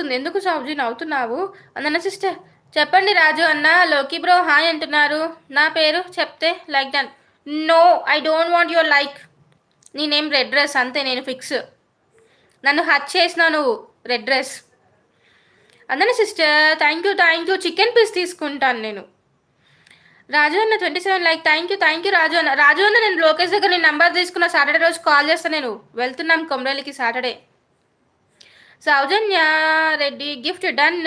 అవుతుంది. ఎందుకు సౌజీ నవ్వుతున్నావు? అన్న సిస్టర్. చెప్పండి రాజు అన్న. లోకి బ్రో హాయ్ అంటున్నారు. నా పేరు? చెప్తే like done. No I don't want your like. నీ నేమ్ రెడ్ డ్రెస్ అంతే నేను ఫిక్స్. నన్ను హచ్ చేసినావు నువ్వు red dress. అందన sister. Thank you thank you. Chicken piece తీసుకుంటాను నేను. రాజు అన్న twenty seven like. Thank you thank you Raju అన్న. రాజు అన్న నేను లోకేష్ దగ్గర నేను నంబర్ తీసుకున్న సాటర్డే రోజు కాల్ చేస్తాను నేను. వెళ్తున్నాం కొమరేలికి Saturday. Soujanya Reddy gift done.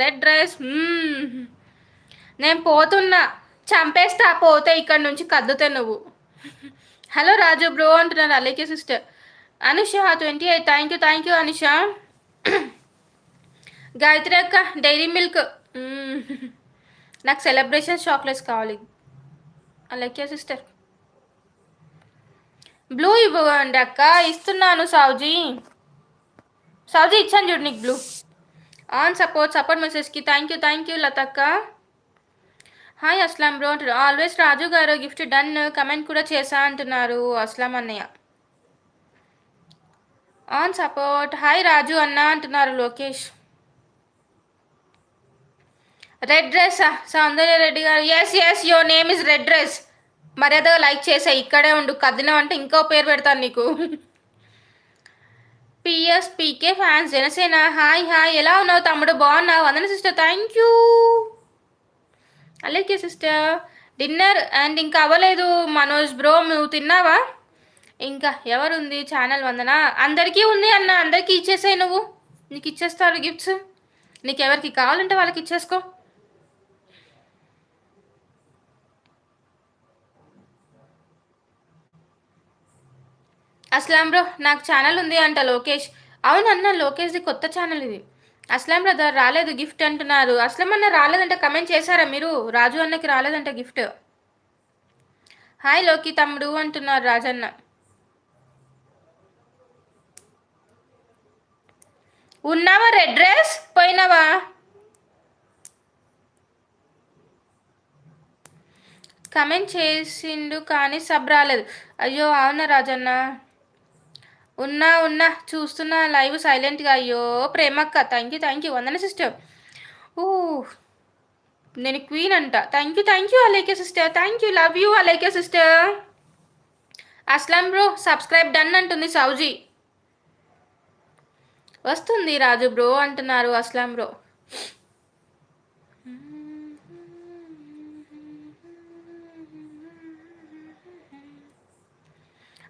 Red dress నేను పోతున్నా. చంపేస్తా పోతే ఇక్కడ నుంచి కద్దుతే నువ్వు. హలో రాజు బ్రో అంటున్నారు అలేకే sister. Anusha twenty eight. Thank you thank you Anusha. Gayathri అక్క డైరీ మిల్క్. నాకు సెలబ్రేషన్ చాక్లెట్స్ కావాలి. అలేకే సిస్టర్. బ్లూ ఇవ్వండి అక్క ఇస్తున్నాను సావుజీ సౌజీ ఇచ్చాను చూడు నీకు బ్లూ ఆన్ సపోర్ట్ సపోర్ట్ మెసేజ్కి థ్యాంక్ యూ థ్యాంక్ యూ లతక్క. హాయ్ అస్లాం బ్రో అంటారు ఆల్వేస్ రాజు గారు గిఫ్ట్ డన్ కమెంట్ కూడా చేసా అంటున్నారు అస్లాం అన్నయ్య. ఆన్ సపోర్ట్ హాయ్ రాజు అన్న అంటున్నారు లోకేష్. రెడ్ డ్రెస్ సౌందర్య రెడ్డి గారు. Yes yes your name is red dress మర్యాదగా లైక్ చేసా ఇక్కడే ఉండు. కదిలినావు అంటే ఇంకో పేరు పెడతాను నీకు. PS PK fans Janasena hi hi ఎలా ఉన్నావు తమ్ముడు? బాగున్నావు? వందన సిస్టర్ థ్యాంక్ యూ అలాగే సిస్టర్. డిన్నర్ అండ్ ఇంకా అవ్వలేదు. మనోజ్ బ్రో నువ్వు తిన్నావా? ఇంకా ఎవరుంది? ఛానల్ వందన? అందరికీ ఉంది అన్న అందరికీ ఇచ్చేసాయి నువ్వు. నీకు ఇచ్చేస్తారు గిఫ్ట్స్. నీకు ఎవరికి కావాలంటే వాళ్ళకి ఇచ్చేసుకో. అస్లాం బ్రో నాకు ఛానల్ ఉంది అంట లోకేష్. అవునన్న లోకేష్ది కొత్త ఛానల్ ఇది. అస్లాం బ్రదర్ రాలేదు గిఫ్ట్ అంటున్నారు. అస్లాం అన్న రాలేదంటే కమెంట్ చేశారా మీరు? రాజు అన్నకి రాలేదంట గిఫ్ట్. హాయ్లోకి తమ్ముడు అంటున్నారు రాజన్న. ఉన్నావా రెడ్ డ్రెస్? పోయినావా? కమెంట్ చేసిండు కానీ సబ్ రాలేదు. అయ్యో అవునా రాజన్న? ఉన్నా ఉన్నా చూస్తున్నా లైవ్ సైలెంట్గా. అయ్యో ప్రేమక్క thank you thank you Vandana sister. ఓ నేను క్వీన్ అంట. Thank you thank you అలేకే sister. Thank you love you అలేకే sister. Aslam bro subscribe done అంటుంది సౌజీ. వస్తుంది రాజు బ్రో అంటున్నారు అస్లాం బ్రో.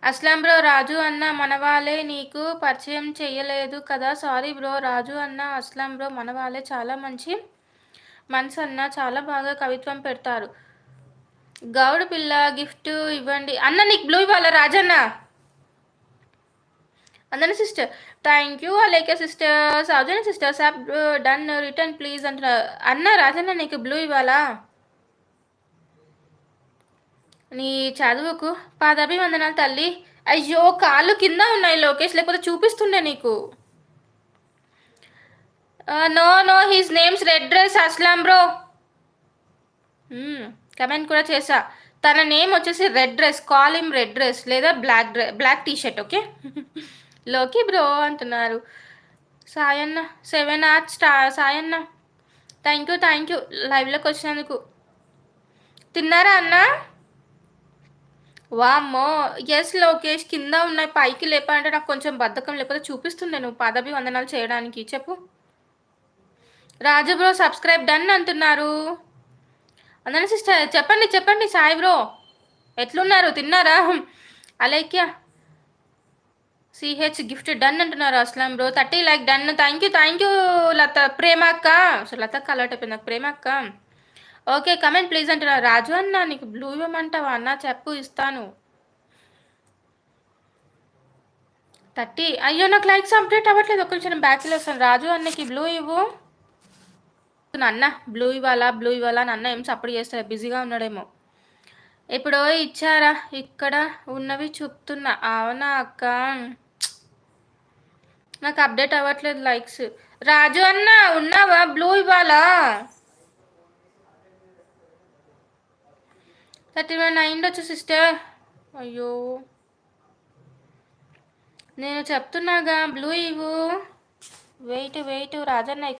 అస్లాం బ్రో రాజు అన్న మనవాలే నీకు పరిచయం చేయలేదు కదా. సారీ బ్రో రాజు అన్న అస్లాం బ్రో మనవాలే చాలా మంచి మనసు అన్న చాలా బాగా కవిత్వం పెడతారు. గౌడ్ పిల్ల గిఫ్ట్ ఇవ్వండి. అన్న నీకు బ్లూ ఇవ్వాలా రాజన్న? అందని sister thank you. అలేకే sister Soujanya sisters sub done return please అంటున్నారు అన్న రాజన్న నీకు బ్లూ ఇవ్వాలా? నీ చదువుకు పాదాభివందనాలు తల్లి. అయ్యో కాళ్ళు కింద ఉన్నాయి లోకేష్ లేకపోతే చూపిస్తుండే నీకు. No no his names red dress Aslam bro. Comment కూడా చేసా తన నేమ్ వచ్చేసి red dress call him red dress లేదా black dress black T shirt okay? లోకి బ్రో అంటున్నారు. సాయన్న సెవెన్ ఆర్ట్ స్టా Sayanna. Thank you thank you లైవ్లోకి వచ్చినందుకు. తిన్నారా అన్నా? వామ్మో ఎస్ లోకేష్ కింద ఉన్నాయి పైకి లేపాలంటే నాకు కొంచెం బద్ధకం లేకపోతే చూపిస్తుంది నువ్వు పదవి వందనాలు చేయడానికి చెప్పు. రాజు బ్రో సబ్స్క్రైబ్ డన్ అంటున్నారు. అందరి సిస్టర్ చెప్పండి చెప్పండి సాయి బ్రో. ఎట్లున్నారు తిన్నారా? అలేక్యా సిహెచ్ గిఫ్ట్ డన్ అంటున్నారు Aslam bro. Thirty like done thank you thank you Latha ప్రేమక్క so లతక్క అలవాటు అయిపోయింది నాకు ప్రేమక్క ఓకే కమెంట్ ప్లీజ్ అంటున్నా. రాజు అన్న నీకు బ్లూ ఇవ్వమంటావా అన్న? చెప్పు ఇస్తాను. థర్టీ అయ్యో నాకు లైక్స్ అప్డేట్ అవ్వట్లేదు. ఒక నిమిషం బ్యాక్లో వస్తాను. రాజు అన్నకి బ్లూ ఇవ్వు. అన్న బ్లూ ఇవ్వాలా బ్లూ ఇవ్వాలా? అని అన్న ఏం సపోర్ట్ చేస్తారా బిజీగా ఉన్నాడేమో. ఎప్పుడో ఇచ్చారా? ఇక్కడ ఉన్నవి చూపుతున్నా. అవునా అక్క? నాకు అప్డేట్ అవ్వట్లేదు లైక్స్ రాజు అన్న ఉన్నావా? బ్లూ ఇవ్వాలా? థర్టీ వన్ అయింది సిస్టర్. అయ్యో. నేను చెప్తున్నాగా బ్లూ ఇవ్వు. Wait wait Rajanna